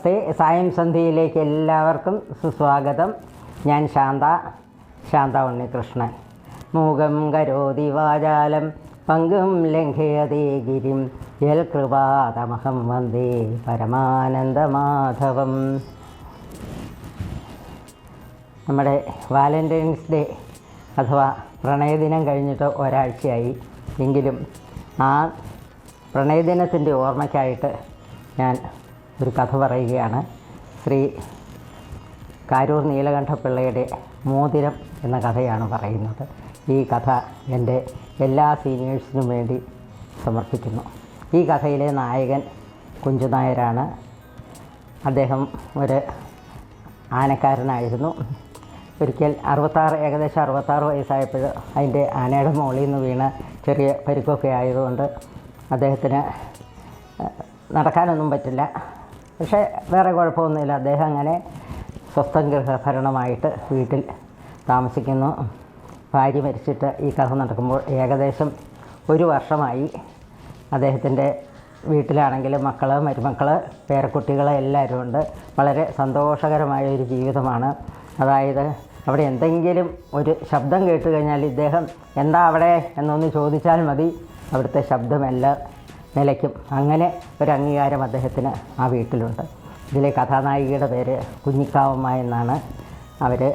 നമസ്തേ. സായം സന്ധ്യയിലേക്ക് എല്ലാവർക്കും സുസ്വാഗതം. ഞാൻ ശാന്ത ശാന്ത ഉണ്ണികൃഷ്ണൻ. മൂകം കരോതി വാചാലം പങ്കും ലംഘയതേ ഗിരിം. യൽ കൃപാതമഹം വന്ദേ പരമാനന്ദമാധവം. നമ്മുടെ വാലന്റൈൻസ് ഡേ അഥവാ പ്രണയദിനം കഴിഞ്ഞിട്ട് ഒരാഴ്ചയായി. എങ്കിലും ആ പ്രണയദിനത്തിന്റെ ഓർമ്മയ്ക്കായിട്ട് ഞാൻ ഒരു കഥ പറയുകയാണ്. ശ്രീ കാരൂർ നീലകണ്ഠപിള്ളയുടെ മോതിരം എന്ന കഥയാണ് പറയുന്നത്. ഈ കഥ എന്റെ എല്ലാ സീനിയേഴ്സിനും വേണ്ടി സമർപ്പിക്കുന്നു. ഈ കഥയിലെ നായകൻ കുഞ്ചുനായരാണ്. അദ്ദേഹം ഒരു ആനക്കാരനായിരുന്നു. ഒരിക്കൽ അറുപത്താറ് ഏകദേശം അറുപത്താറ് വയസ്സായപ്പോൾ അതിന്റെ ആനയുടെ മുകളിൽ നിന്ന് വീണ് ചെറിയ പരിക്കൊക്കെ ആയതുകൊണ്ട് അദ്ദേഹത്തിന് നടക്കാനൊന്നും പറ്റില്ല. പക്ഷേ വേറെ കുഴപ്പമൊന്നുമില്ല. അദ്ദേഹം അങ്ങനെ സ്വസ്ഥം ഗൃഹഭരണമായിട്ട് വീട്ടിൽ താമസിക്കുന്നു. ഭാര്യ മരിച്ചിട്ട് ഈ കഥ നടക്കുമ്പോൾ ഏകദേശം ഒരു വർഷമായി അദ്ദേഹത്തിന്റെ വീട്ടിലാണെങ്കിലും മക്കൾ മരുമക്കൾ പേരക്കുട്ടികൾ എല്ലാവരും ഉണ്ട്. വളരെ സന്തോഷകരമായ ഒരു ജീവിതമാണ്. അതായത് അവിടെ എന്തെങ്കിലും ഒരു ശബ്ദം കേട്ട് കഴിഞ്ഞാൽ ഇദ്ദേഹം എന്താ അവിടെ എന്നൊന്ന് ചോദിച്ചാൽ മതി. അവിടുത്തെ ശബ്ദമെല്ലാം നിലയ്ക്കും. അങ്ങനെ ഒരു അംഗീകാരം അദ്ദേഹത്തിന് ആ വീട്ടിലുണ്ട്. ഇതിലെ കഥാനായികയുടെ പേര് കുഞ്ഞിക്കാവമ്മ എന്നാണ് അവർ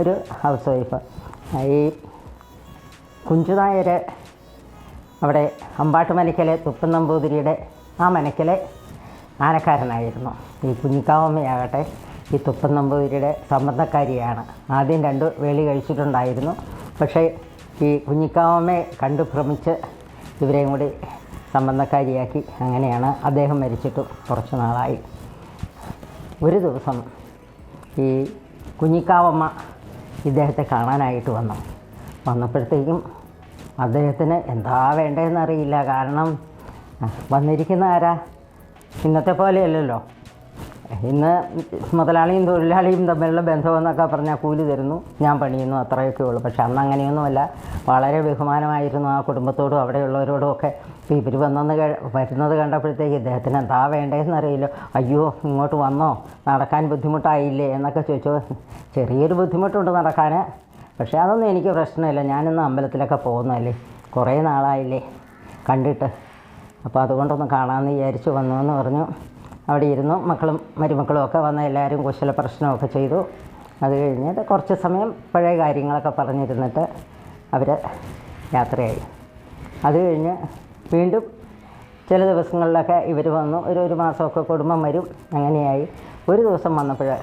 ഒരു ഹൗസ് വൈഫ് ഈ കുഞ്ചുനായർ അവിടെ അമ്പാട്ട് മനക്കലെ തുപ്പൻ നമ്പൂതിരിയുടെ ആ മനക്കലെ ആനക്കാരനായിരുന്നു. ഈ കുഞ്ഞിക്കാവമ്മയാകട്ടെ ഈ തുപ്പൻ നമ്പൂതിരിയുടെ സംബന്ധക്കാരിയാണ്. ആദ്യം രണ്ട് വേളി കഴിച്ചിട്ടുണ്ടായിരുന്നു. പക്ഷേ ഈ കുഞ്ഞിക്കാവമ്മയെ കണ്ടു ഭ്രമിച്ച് ഇവരെയും കൂടി സംബന്ധക്കാരിയാക്കി അങ്ങനെയാണ് അദ്ദേഹം മരിച്ചിട്ട് കുറച്ച് നാളായി. ഒരു ദിവസം ഈ കുഞ്ഞിക്കാവമ്മ ഇദ്ദേഹത്തെ കാണാനായിട്ട് വന്നു. വന്നപ്പോഴത്തേക്കും അദ്ദേഹത്തിന് എന്താ വേണ്ടതെന്നറിയില്ല. കാരണം വന്നിരിക്കുന്ന ആരാ? ഇന്നത്തെ പോലെയല്ലല്ലോ. ഇന്ന് മുതലാളിയും തൊഴിലാളിയും തമ്മിലുള്ള ബന്ധമെന്നൊക്കെ പറഞ്ഞാൽ കൂലി തരുന്നു. ഞാൻ പണിയുന്നു അത്രയൊക്കെ ഉള്ളൂ. പക്ഷെ അന്ന് അങ്ങനെയൊന്നുമല്ല. വളരെ ബഹുമാനമായിരുന്നു ആ കുടുംബത്തോടും അവിടെയുള്ളവരോടും ഒക്കെ. ഇവർ വന്നെന്ന് വരുന്നത് കണ്ടപ്പോഴത്തേക്ക് ഇദ്ദേഹത്തിന് എന്താ വേണ്ടതെന്ന് അറിയില്ല അയ്യോ ഇങ്ങോട്ട് വന്നോ? നടക്കാൻ ബുദ്ധിമുട്ടായില്ലേ? എന്നൊക്കെ ചോദിച്ചു. ചെറിയൊരു ബുദ്ധിമുട്ടുണ്ട് നടക്കാൻ പക്ഷേ അതൊന്നും എനിക്ക് പ്രശ്നമില്ല. ഞാനിന്ന് അമ്പലത്തിലൊക്കെ പോകുന്നതല്ലേ. കുറേ നാളായില്ലേ കണ്ടിട്ട്. അപ്പോൾ അതുകൊണ്ടൊന്ന് കാണാമെന്ന് വിചാരിച്ചു വന്നു എന്ന് പറഞ്ഞു. അവിടെ ഇരുന്നു മക്കളും മരുമക്കളും ഒക്കെ വന്ന് എല്ലാവരും കുശല പ്രശ്നമൊക്കെ ചെയ്തു. അത് കഴിഞ്ഞിട്ട് കുറച്ച് സമയം പഴയ കാര്യങ്ങളൊക്കെ പറഞ്ഞിരുന്നിട്ട് അവർ യാത്രയായി. അത് കഴിഞ്ഞ് വീണ്ടും ചില ദിവസങ്ങളിലൊക്കെ ഇവർ വന്നു. ഒരു ഒരു മാസമൊക്കെ കുടുംബം വരും. അങ്ങനെയായി. ഒരു ദിവസം വന്നപ്പോൾ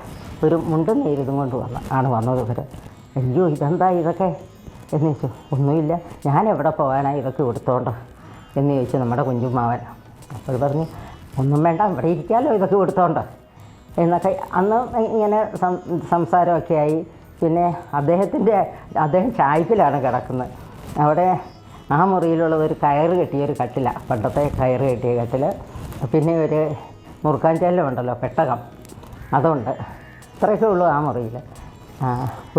ഒരു മുണ്ടും നേരിതും കൊണ്ട് വന്ന് ആണ് വന്നത് ഇവർ അയ്യോ ഇതെന്താ ഇതൊക്കെ? എന്ന് ചോദിച്ചു. ഒന്നുമില്ല. ഞാൻ എവിടെ പോകാനാണ് ഇതൊക്കെ കൊടുത്തോണ്ടോ എന്ന് ചോദിച്ചു നമ്മുടെ കുഞ്ചുമാവൻ അപ്പോൾ പറഞ്ഞു ഒന്നും വേണ്ട ഇവിടെ ഇരിക്കാമല്ലോ ഇതൊക്കെ കൊടുത്തോണ്ട്. എന്നൊക്കെ അന്ന് ഇങ്ങനെ സംസാരമൊക്കെ ആയി. പിന്നെ അദ്ദേഹത്തിന്റെ അദ്ദേഹം ചായ്പിലാണ് കിടക്കുന്നത്. അവിടെ ആ മുറിയിലുള്ള ഒരു കയറ് കെട്ടിയ ഒരു കട്ടില പണ്ടത്തെ കയറ് കെട്ടിയ കട്ടിൽ പിന്നെ ഒരു മുറുക്കാഞ്ചാലും ഉണ്ടല്ലോ പെട്ടകം. അതുണ്ട്. ഇത്രയൊക്കെ ഉള്ളൂ ആ മുറിയിൽ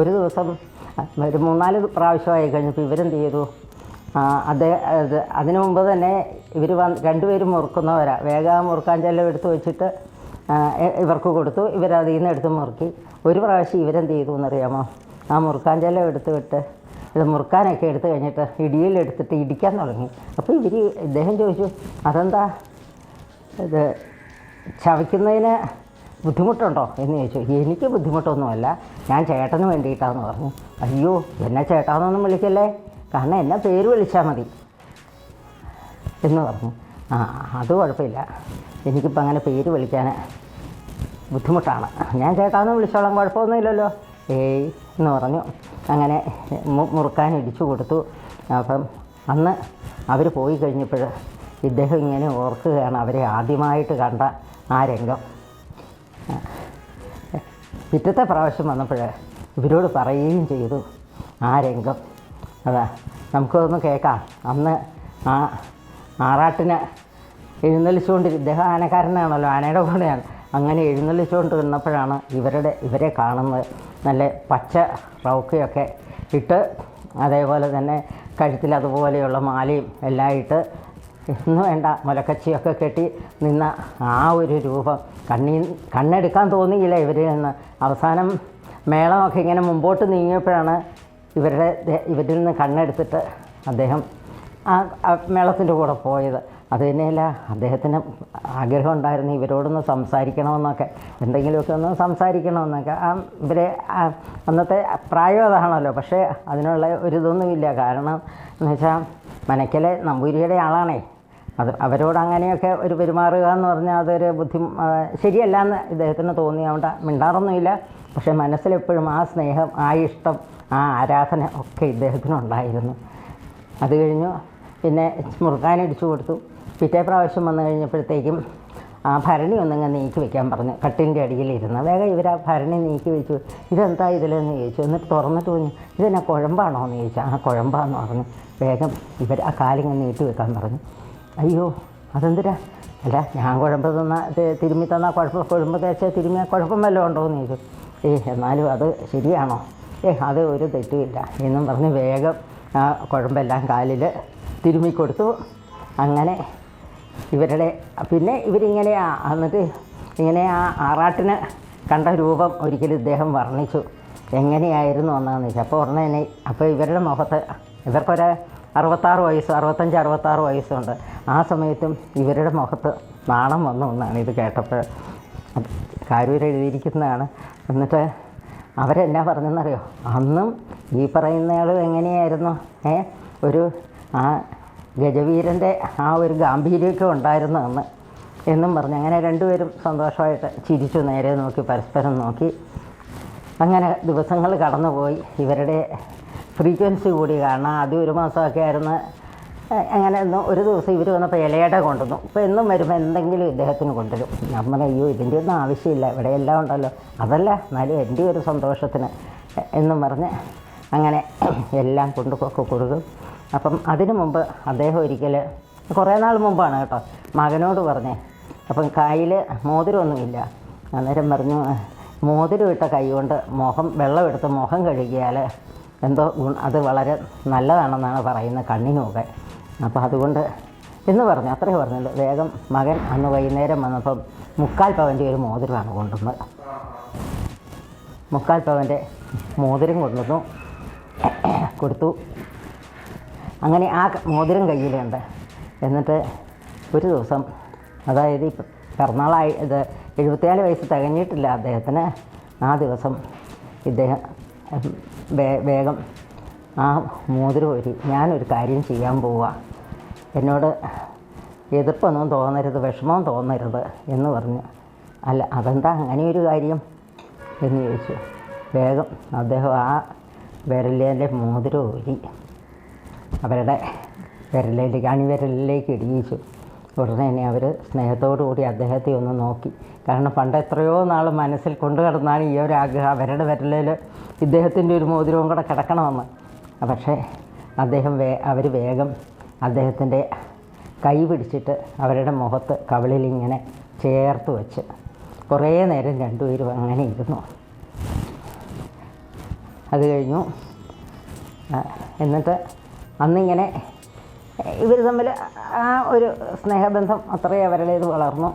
ഒരു ദിവസം ഒരു മൂന്നാൽ പ്രാവശ്യമായി കഴിഞ്ഞപ്പോൾ ഇവരെന്ത് ചെയ്തു? അദ്ദേഹം അത് അതിനു മുമ്പ് തന്നെ ഇവർ വന്ന് രണ്ടുപേരും മുറുക്കുന്നവരാ. വേഗം മുറുക്കാഞ്ചെല്ലാം എടുത്തു വെച്ചിട്ട് ഇവർക്ക് കൊടുത്തു. ഇവരതിൽ നിന്ന് എടുത്ത് മുറുക്കി. ഒരു പ്രാവശ്യം ഇവരെന്ത് ചെയ്തു എന്നറിയാമോ? ആ മുറുക്കാഞ്ചെല്ലാം എടുത്ത് വിട്ട് ഇത് മുറുക്കാനൊക്കെ എടുത്തു കഴിഞ്ഞിട്ട് ഇടിയിലെടുത്തിട്ട് ഇടിക്കാൻ തുടങ്ങി. അപ്പോൾ ഇവർ ഇദ്ദേഹം ചോദിച്ചു അതെന്താ? ഇത് ചവയ്ക്കുന്നതിന് ബുദ്ധിമുട്ടുണ്ടോ? എന്ന് ചോദിച്ചു. എനിക്ക് ബുദ്ധിമുട്ടൊന്നുമല്ല. ഞാൻ ചേട്ടന് വേണ്ടിയിട്ടാണെന്ന് പറഞ്ഞു. അയ്യോ എന്നെ ചേട്ടാന്നൊന്നും വിളിക്കല്ലേ? കാരണം എന്നെ പേര് വിളിച്ചാൽ മതി എന്ന് പറഞ്ഞു. ആ അത് കുഴപ്പമില്ല. എനിക്കിപ്പോൾ അങ്ങനെ പേര് വിളിക്കാൻ ബുദ്ധിമുട്ടാണ്. ഞാൻ ചേട്ടാന്ന് വിളിച്ചോളാം കുഴപ്പമൊന്നുമില്ലല്ലോ. ഏയ് എന്ന് പറഞ്ഞു. അങ്ങനെ മുറുക്കാൻ ഇടിച്ചു കൊടുത്തു. അപ്പം അന്ന് അവർ പോയി കഴിഞ്ഞപ്പോൾ ഇദ്ദേഹം ഇങ്ങനെ ഓർക്കുകയാണ് അവരെ ആദ്യമായിട്ട് കണ്ട ആ രംഗം. പിറ്റത്തെ പ്രാവശ്യം വന്നപ്പോൾ ഇവരോട് പറയുകയും ചെയ്തു ആ രംഗം. അതാ. നമുക്കൊന്ന് കേൾക്കാം. അന്ന് ആ ആറാട്ടിനെ എഴുന്നള്ളിച്ചുകൊണ്ട് ഇദ്ദേഹം ആനക്കാരനാണല്ലോ. ആനയുടെ കൂടെയാണ്. അങ്ങനെ എഴുന്നള്ളിച്ചുകൊണ്ട് നിന്നപ്പോഴാണ് ഇവരുടെ ഇവരെ കാണുന്നത്. നല്ല പച്ച റൗക്കയൊക്കെ ഇട്ട് അതേപോലെ തന്നെ കഴുത്തിൽ അതുപോലെയുള്ള മാലയും എല്ലാം ഇട്ട് എന്ന് വേണ്ട മുലക്കച്ചിയൊക്കെ കെട്ടി നിന്ന ആ ഒരു രൂപം. കണ്ണീ കണ്ണെടുക്കാൻ തോന്നിയില്ല ഇവരിൽ നിന്ന്. അവസാനം മേളമൊക്കെ ഇങ്ങനെ മുമ്പോട്ട് നീങ്ങിയപ്പോഴാണ് ഇവരുടെ ഇവരിൽ നിന്ന് കണ്ണെടുത്തിട്ട് അദ്ദേഹം ആ മേളത്തിന്റെ കൂടെ പോയത്. അത് തന്നെയല്ല അദ്ദേഹത്തിന് ആഗ്രഹം ഉണ്ടായിരുന്നു ഇവരോടൊന്ന് സംസാരിക്കണമെന്നൊക്കെ. എന്തെങ്കിലുമൊക്കെ ഒന്ന് സംസാരിക്കണമെന്നൊക്കെ. ആ ഇവരെ അന്നത്തെ പ്രായം അതാണല്ലോ പക്ഷേ അതിനുള്ള ഒരു ഇതൊന്നുമില്ല കാരണം എന്ന് വെച്ചാൽ മനക്കലെ നമ്പൂരിയുടെ ആളാണേ. അത് അവരോട് അങ്ങനെയൊക്കെ ഒരു പെരുമാറുക എന്ന് പറഞ്ഞാൽ അതൊരു ബുദ്ധി ശരിയല്ല എന്ന് ഇദ്ദേഹത്തിന് തോന്നിയതുകൊണ്ട് മിണ്ടാറൊന്നുമില്ല. പക്ഷേ മനസ്സിലെപ്പോഴും ആ സ്നേഹം ആ ഇഷ്ടം ആ ആരാധന ഒക്കെ ഇദ്ദേഹത്തിനുണ്ടായിരുന്നു. അത് കഴിഞ്ഞു. പിന്നെ മുറുക്കാനടിച്ചു കൊടുത്തു. പിറ്റേ പ്രാവശ്യം വന്നു കഴിഞ്ഞപ്പോഴത്തേക്കും ആ ഭരണി ഒന്നങ്ങ് നീക്കി വെക്കാൻ പറഞ്ഞു. കട്ടിന്റെ അടിയിലിരുന്ന്. വേഗം ഇവർ ആ ഭരണി നീക്കി വെച്ചു. ഇതെന്താ ഇതിലെന്ന് ചോദിച്ചു. എന്നിട്ട് തുറന്നിട്ട് പറഞ്ഞു ഇതെന്നാ കുഴമ്പാണോ എന്ന് ചോദിച്ചു. ആ കുഴമ്പാന്ന് പറഞ്ഞു. വേഗം ഇവർ ആ കാലിങ്ങ് നീട്ടി വെക്കാൻ പറഞ്ഞു. അയ്യോ അതെന്തിനാ? അല്ല ഞാൻ കുഴമ്പ് തന്ന തിരുമ്മി തന്നാൽ കുഴപ്പം. കുഴമ്പ് തേച്ചാൽ തിരുമ്മിയാൽ കുഴപ്പം വല്ലതും ഉണ്ടോ എന്ന് ചോദിച്ചു. ഏയ് എന്നാലും അത് ശരിയാണോ? ഏ അത് ഒരു തെറ്റുമില്ല. എന്നും പറഞ്ഞ് വേഗം ആ കുഴമ്പെല്ലാം കാലിൽ തിരുമ്മിക്കൊടുത്തു അങ്ങനെ ഇവരുടെ പിന്നെ ഇവരിങ്ങനെ എന്നിട്ട് ഇങ്ങനെ ആ ആറാട്ടിന് കണ്ട രൂപം ഒരിക്കലും ഇദ്ദേഹം വർണിച്ചു. എങ്ങനെയായിരുന്നു എന്നാന്ന് വെച്ചാൽ അപ്പോൾ ഉടനെ തന്നെ അപ്പോൾ ഇവരുടെ മുഖത്ത് ഇവർക്കൊരു അറുപത്താറ് വയസ്സ് അറുപത്തഞ്ച് അറുപത്താറ് വയസ്സുണ്ട്. ആ സമയത്തും ഇവരുടെ മുഖത്ത് നാണം വന്നു എന്നാണ് ഇത് കേട്ടപ്പോൾ. കാരൂർ എഴുതിയിരിക്കുന്നതാണ്. എന്നിട്ട് അവരെന്നാ പറഞ്ഞെന്നറിയോ? അന്നും ഈ പറയുന്നയാളും എങ്ങനെയായിരുന്നു? ഏ? ഒരു ആ ഗജവീരന്റെ ആ ഒരു ഗാംഭീര്യമൊക്കെ ഉണ്ടായിരുന്നു അന്ന്. എന്നും പറഞ്ഞു അങ്ങനെ രണ്ടുപേരും സന്തോഷമായിട്ട് ചിരിച്ചു നേരെ നോക്കി പരസ്പരം നോക്കി. അങ്ങനെ ദിവസങ്ങൾ കടന്നുപോയി. ഇവരുടെ ഫ്രീക്വൻസി കൂടി കാരണം ആദ്യം ഒരു മാസമൊക്കെ ആയിരുന്നു അങ്ങനെ ഒരു ദിവസം ഇവർ വന്നപ്പോൾ ഇലയുടെ കൊണ്ടുവന്നു. ഇപ്പോൾ എന്നും വരുമ്പോൾ എന്തെങ്കിലും ഇദ്ദേഹത്തിന് കൊണ്ടുവരും. നമ്മൾ അയ്യോ ഇതിന്റെ ഒന്നും ആവശ്യമില്ല. ഇവിടെ എല്ലാം ഉണ്ടല്ലോ. അതല്ല എന്നാലും എന്റെ ഒരു സന്തോഷത്തിന് എന്നും പറഞ്ഞ് അങ്ങനെ എല്ലാം കൊണ്ടുപോക്കെ കൊടുക്കും. അപ്പം അതിനു മുമ്പ് അദ്ദേഹം ഒരിക്കൽ കുറേ നാൾ മുമ്പാണ് കേട്ടോ മകനോട് പറഞ്ഞേ അപ്പം കൈയിൽ മോതിരമൊന്നുമില്ല. അന്നേരം പറഞ്ഞു മോതിരം ഇട്ട കൈ കൊണ്ട് മുഖം വെള്ളമെടുത്ത് മുഖം കഴുകിയാൽ എന്തോ അത് വളരെ നല്ലതാണെന്നാണ് പറയുന്നത് കണ്ണിനുമൊക്കെ അപ്പോൾ അതുകൊണ്ട് എന്ന് പറഞ്ഞു അത്രേ പറഞ്ഞുള്ളൂ. വേഗം മകൻ അന്ന് വൈകുന്നേരം വന്നപ്പം മുക്കാൽ പവന്റെ ഒരു മോതിരമാണ് കൊണ്ടുവന്നത്. മുക്കാൽ പവന്റെ മോതിരം കൊണ്ടുവന്നു. കൊടുത്തു. അങ്ങനെ ആ മോതിരം കയ്യിലുണ്ട് എന്നിട്ട് ഒരു ദിവസം അതായത് ഈ പിറന്നാളായി ഇത് എഴുപത്തിനാല് വയസ്സ് തികഞ്ഞിട്ടില്ല അദ്ദേഹത്തിന്. ആ ദിവസം ഇദ്ദേഹം വേഗം. ആ മോതിരം ഒരു ഞാനൊരു കാര്യം ചെയ്യാൻ പോവുക എന്നോട് എതിർപ്പൊന്നും തോന്നരുത് വിഷമവും തോന്നരുത് എന്ന് പറഞ്ഞു. അല്ല അതെന്താ അങ്ങനെയൊരു ഒരു കാര്യം? എന്ന് ചോദിച്ചു. വേഗം. അദ്ദേഹം ആ വിരലിന്റെ മോതിരം ഊരി അവരുടെ വിരലിലേക്ക് അണിവിരലിലേക്ക് ഇടിയിച്ചു. ഉടനെ തന്നെ അവർ സ്നേഹത്തോടു കൂടി അദ്ദേഹത്തെ ഒന്ന് നോക്കി. കാരണം പണ്ട് എത്രയോ നാൾ മനസ്സിൽ കൊണ്ടു കിടന്നാണ് ഈ ഒരു ആഗ്രഹം അവരുടെ വിരലിൽ ഇദ്ദേഹത്തിന്റെ ഒരു മോതിരവും കൂടെ കിടക്കണമെന്ന്. പക്ഷേ അദ്ദേഹം വേ അവർ വേഗം അദ്ദേഹത്തിന്റെ കൈ പിടിച്ചിട്ട് അവരുടെ മുഖത്ത് കവിളിൽ ഇങ്ങനെ ചേർത്ത് വെച്ച് കുറേ നേരം രണ്ടുപേരും അങ്ങനെ ഇരുന്നു. അത് കഴിഞ്ഞു. എന്നിട്ട് അന്നിങ്ങനെ ഇവർ തമ്മിൽ ആ ഒരു സ്നേഹബന്ധം അത്രയും അവരുടേത് വളർന്നു.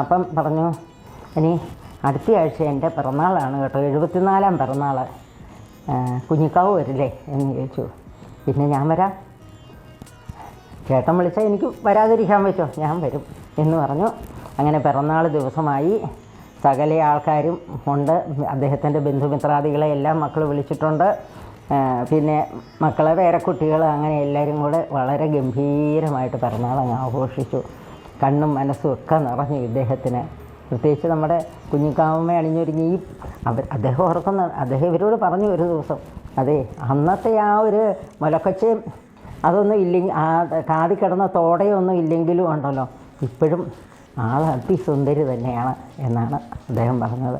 അപ്പം പറഞ്ഞു ഇനി അടുത്ത ആഴ്ച എന്റെ പിറന്നാളാണ് കേട്ടോ എഴുപത്തിനാലാം പിറന്നാൾ കുഞ്ഞിക്കാവ് വരില്ലേ എന്ന് ചോദിച്ചു. പിന്നെ ഞാൻ വരാം. ചേട്ടൻ വിളിച്ചാൽ എനിക്ക് വരാതിരിക്കാൻ പറ്റുമോ ഞാൻ വരും എന്ന് പറഞ്ഞു. അങ്ങനെ പിറന്നാൾ ദിവസമായി. സകല ആൾക്കാരും ഉണ്ട്. അദ്ദേഹത്തിന്റെ ബന്ധുമിത്രാദികളെ എല്ലാം മക്കൾ വിളിച്ചിട്ടുണ്ട്. പിന്നെ മക്കളെ വേറെ കുട്ടികൾ അങ്ങനെ എല്ലാവരും കൂടെ വളരെ ഗംഭീരമായിട്ട് പിറന്നാൾ അങ്ങ് ആഘോഷിച്ചു. കണ്ണും മനസ്സും ഒക്കെ നിറഞ്ഞു ഇദ്ദേഹത്തിന്. പ്രത്യേകിച്ച് നമ്മുടെ കുഞ്ഞിക്കാമമ്മ അണിഞ്ഞൊരുങ്ങി ഈ അവർ അദ്ദേഹം ഓർക്കുന്ന അദ്ദേഹം ഇവരോട് പറഞ്ഞു ഒരു ദിവസം അതെ അന്നത്തെ ആ ഒരു മുലക്കൊച്ചയും അതൊന്നും ഇല്ലെങ്കിൽ ആ കാതി കിടന്ന തോടയൊന്നും ഇല്ലെങ്കിലും ഉണ്ടല്ലോ. ഇപ്പോഴും ആൾ അതിസുന്ദരി തന്നെയാണ് എന്നാണ് അദ്ദേഹം പറഞ്ഞത്.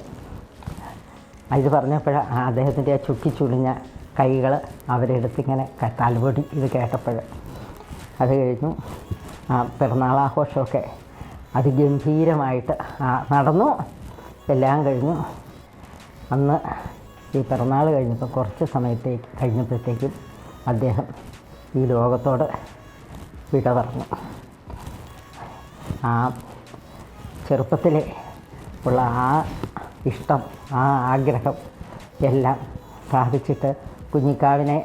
ഇത് പറഞ്ഞപ്പോൾ അദ്ദേഹത്തിന്റെ ആ ചുക്കി ചുളിഞ്ഞ കൈകൾ അവരെടുത്തിങ്ങനെ തലപൊടി ഇത് കേട്ടപ്പോൾ. അത് കഴിഞ്ഞു. ആ പിറന്നാളാഘോഷമൊക്കെ അതിഗംഭീരമായിട്ട് നടന്നു. എല്ലാം കഴിഞ്ഞു. അന്ന് ഈ പിറന്നാൾ കഴിഞ്ഞപ്പോൾ കുറച്ച് സമയത്തേക്ക് കഴിഞ്ഞപ്പോഴത്തേക്കും അദ്ദേഹം ഈ ലോകത്തോട് വിട പറഞ്ഞു. ആ ചെറുപ്പത്തിലെ ഉള്ള ആ ഇഷ്ടം ആ ആഗ്രഹം എല്ലാം സാധിച്ചിട്ട് കുഞ്ഞിക്കാവിനെ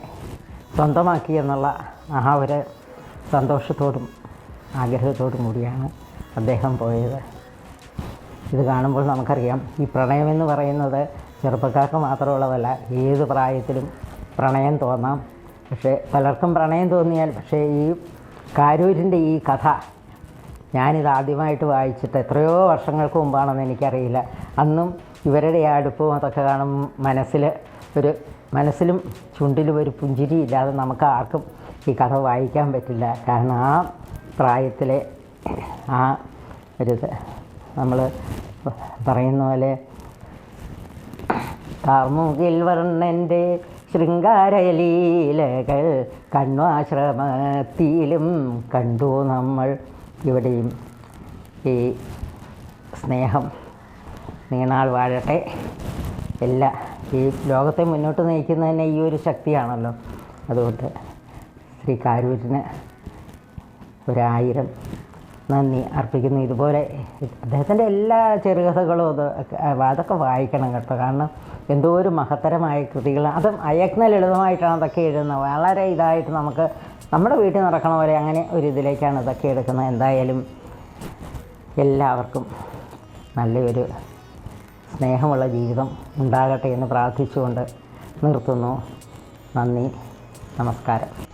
സ്വന്തമാക്കി എന്നുള്ള ആ ഒരു സന്തോഷത്തോടും ആഗ്രഹത്തോടും കൂടിയാണ് അദ്ദേഹം പോയത്. ഇത് കാണുമ്പോൾ നമുക്കറിയാം ഈ പ്രണയമെന്ന് പറയുന്നത് ചെറുപ്പക്കാർക്ക് മാത്രമുള്ളതല്ല ഏത് പ്രായത്തിലും പ്രണയം തോന്നാം. പക്ഷേ പലർക്കും പ്രണയം തോന്നിയാൽ പക്ഷേ ഈ കാരൂരിന്റെ ഈ കഥ ഞാനിത് ആദ്യമായിട്ട് വായിച്ചിട്ട് എത്രയോ വർഷങ്ങൾക്ക് മുമ്പാണെന്ന് എനിക്കറിയില്ല. അന്നും ഇവരുടെ അടുപ്പവും അതൊക്കെ കാണും മനസ്സിൽ ഒരു മനസ്സിലും ചുണ്ടിലും ഒരു പുഞ്ചിരി ഇല്ലാതെ നമുക്ക് ആർക്കും ഈ കഥ വായിക്കാൻ പറ്റില്ല. കാരണം ആ പ്രായത്തിലെ ആ ഒരു നമ്മൾ പറയുന്ന പോലെ കാർമുകിൽ വർണന്റെ ശൃംഗാരലീലകൾ കണ്വാശ്രമത്തിലും കണ്ടു നമ്മൾ. ഇവിടെയും ഈ സ്നേഹം നീണാൾ വാഴട്ടെ. എല്ലാ ഈ ലോകത്തെ മുന്നോട്ട് നയിക്കുന്ന തന്നെ ഈ ഒരു ശക്തിയാണല്ലോ. അതുകൊണ്ട് ശ്രീ കാരൂരിന് ഒരായിരം നന്ദി അർപ്പിക്കുന്നു. ഇതുപോലെ അദ്ദേഹത്തിന്റെ എല്ലാ ചെറുകഥകളും അത് അതൊക്കെ വായിക്കണം കേട്ടോ. കാരണം എന്തോ ഒരു മഹത്തരമായ കൃതികൾ അതും അയക്കുന്ന ലളിതമായിട്ടാണ് അതൊക്കെ എഴുതുന്നത്. വളരെ ഇതായിട്ട് നമുക്ക് നമ്മുടെ വീട്ടിൽ നടക്കണ പോലെ അങ്ങനെ ഒരു ഇതിലേക്കാണ് ഇതൊക്കെ എടുക്കുന്നത്. എന്തായാലും എല്ലാവർക്കും നല്ലൊരു സ്നേഹമുള്ള ജീവിതം ഉണ്ടാകട്ടെ എന്ന് പ്രാർത്ഥിച്ചുകൊണ്ട് നിർത്തുന്നു. നന്ദി നമസ്കാരം.